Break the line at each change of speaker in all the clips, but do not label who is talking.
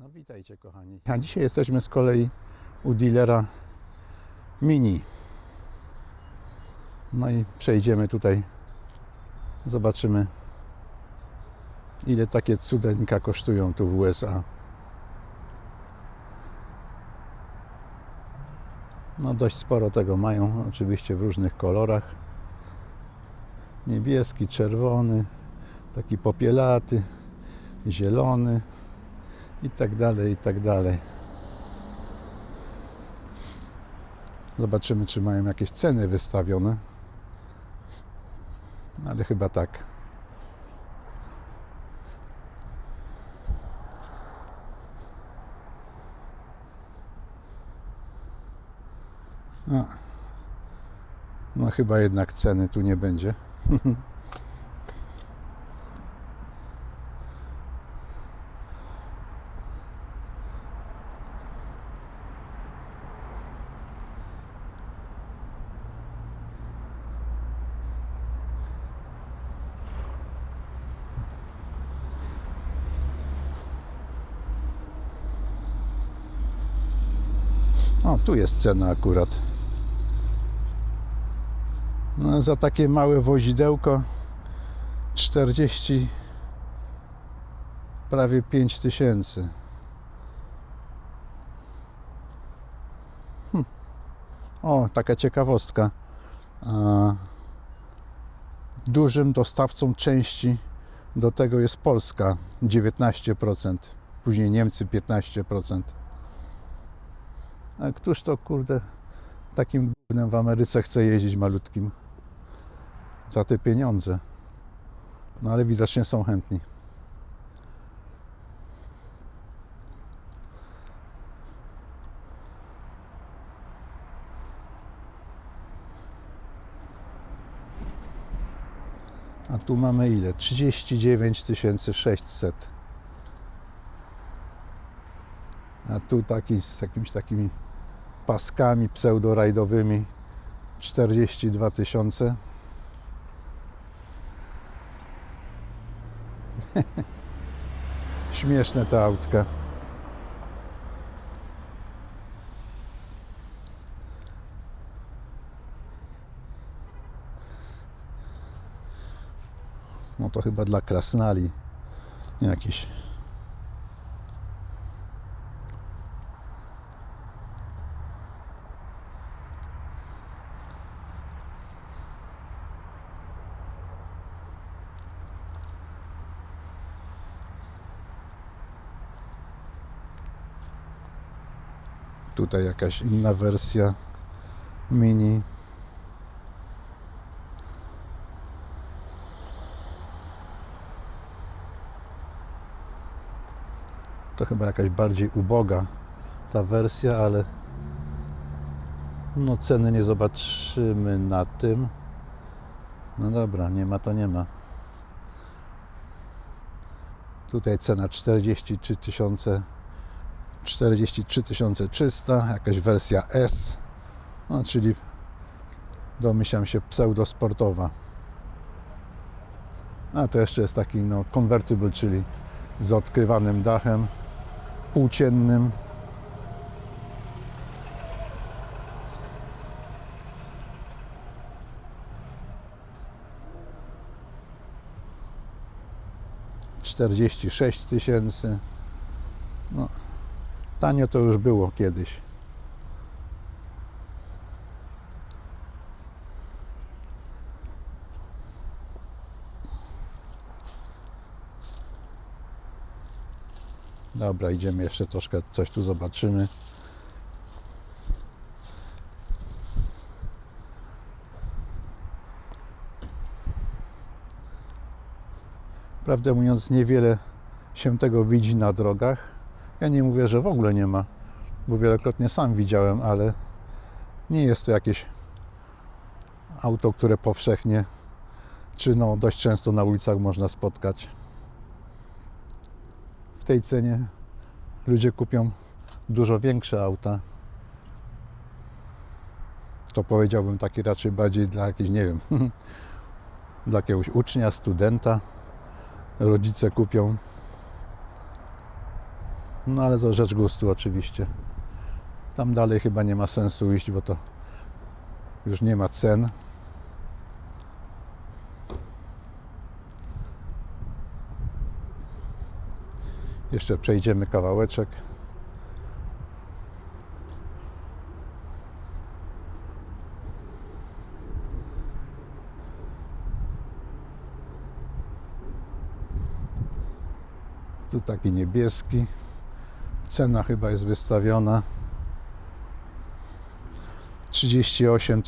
No witajcie kochani. A dzisiaj jesteśmy z kolei u dealera Mini. No i przejdziemy tutaj. Zobaczymy ile takie cudeńka kosztują tu w USA. No dość sporo tego mają, oczywiście w różnych kolorach. Niebieski, czerwony, taki popielaty, zielony i tak dalej, i tak dalej. Zobaczymy, czy mają jakieś ceny wystawione. Ale chyba tak. A. No chyba jednak ceny tu nie będzie. O, tu jest cena akurat. No, za takie małe wozidełko 40 prawie 5 tysięcy. Hm. O, taka ciekawostka. A, dużym dostawcą części do tego jest Polska 19%, później Niemcy 15%. A któż to kurde takim gównem w Ameryce chce jeździć malutkim za te pieniądze? No ale widocznie są chętni. A tu mamy ile? 39 600. A tu taki z jakimiś takimi paskami pseudorajdowymi 42 tysiące. Śmieszne te autka. No to chyba dla krasnali jakieś. Tutaj jakaś inna wersja mini. To chyba jakaś bardziej uboga ta wersja, ale no ceny nie zobaczymy na tym. No dobra, nie ma to nie ma. Tutaj cena 43 tysiące 43 300, jakaś wersja S, no, czyli domyślam się pseudosportowa. A to jeszcze jest taki no, convertible, czyli z odkrywanym dachem, półciennym. Czterdzieści sześć tysięcy. Tanio to już było kiedyś. Dobra, idziemy jeszcze troszkę, coś tu zobaczymy. Prawdę mówiąc, niewiele się tego widzi na drogach. Ja nie mówię, że w ogóle nie ma, bo wielokrotnie sam widziałem, ale nie jest to jakieś auto, które powszechnie czy no dość często na ulicach można spotkać. W tej cenie ludzie kupią dużo większe auta. To powiedziałbym taki raczej bardziej dla jakiejś, nie wiem, dla jakiegoś ucznia, studenta. Rodzice kupią No ale to rzecz gustu oczywiście. Tam dalej chyba nie ma sensu iść, bo to już nie ma cen. Jeszcze przejdziemy kawałeczek. Tu taki niebieski. Cena chyba jest wystawiona 38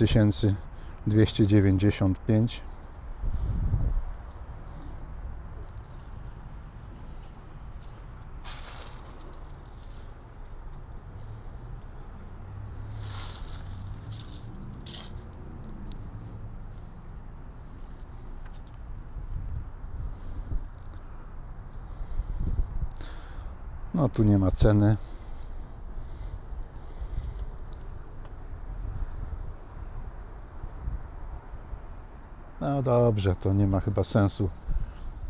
295. No tu nie ma ceny. No dobrze, to nie ma chyba sensu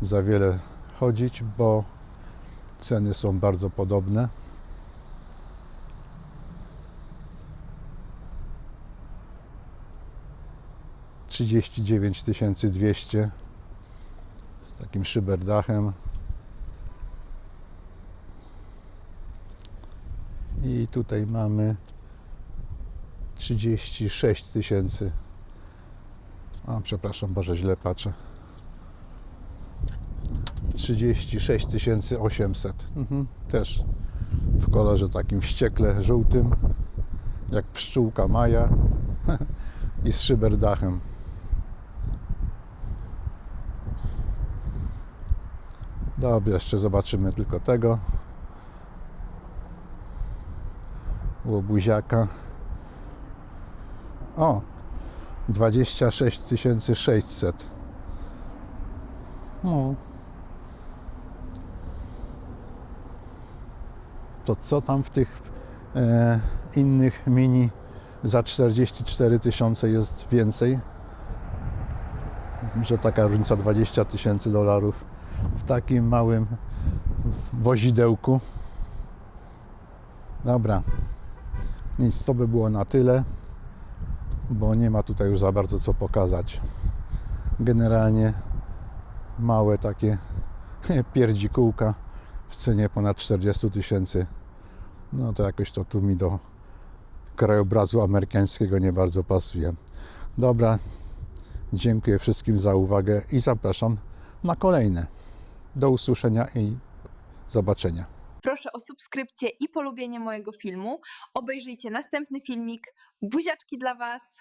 za wiele chodzić, bo ceny są bardzo podobne. Trzydzieści dziewięć tysięcy dwieście z takim szyberdachem. I tutaj mamy 36 tysięcy. A, przepraszam, Boże, źle patrzę. 36 800. Mhm, też w kolorze takim wściekle żółtym, jak pszczółka Maja i z szyberdachem. Dobra, jeszcze zobaczymy tylko tego. Łobuziaka. O, 26 600. No. To co tam w tych e, innych mini za 44 tysiące jest więcej? Że taka różnica 20 tysięcy dolarów w takim małym wozidełku. Dobra. Nic, to by było na tyle, bo nie ma tutaj już za bardzo co pokazać. Generalnie małe takie pierdzikółka w cenie ponad 40 tysięcy. No to jakoś to tu mi do krajobrazu amerykańskiego nie bardzo pasuje. Dobra, dziękuję wszystkim za uwagę i zapraszam na kolejne. Do usłyszenia i zobaczenia.
Proszę o subskrypcję i polubienie mojego filmu. Obejrzyjcie następny filmik. Buziaczki dla Was.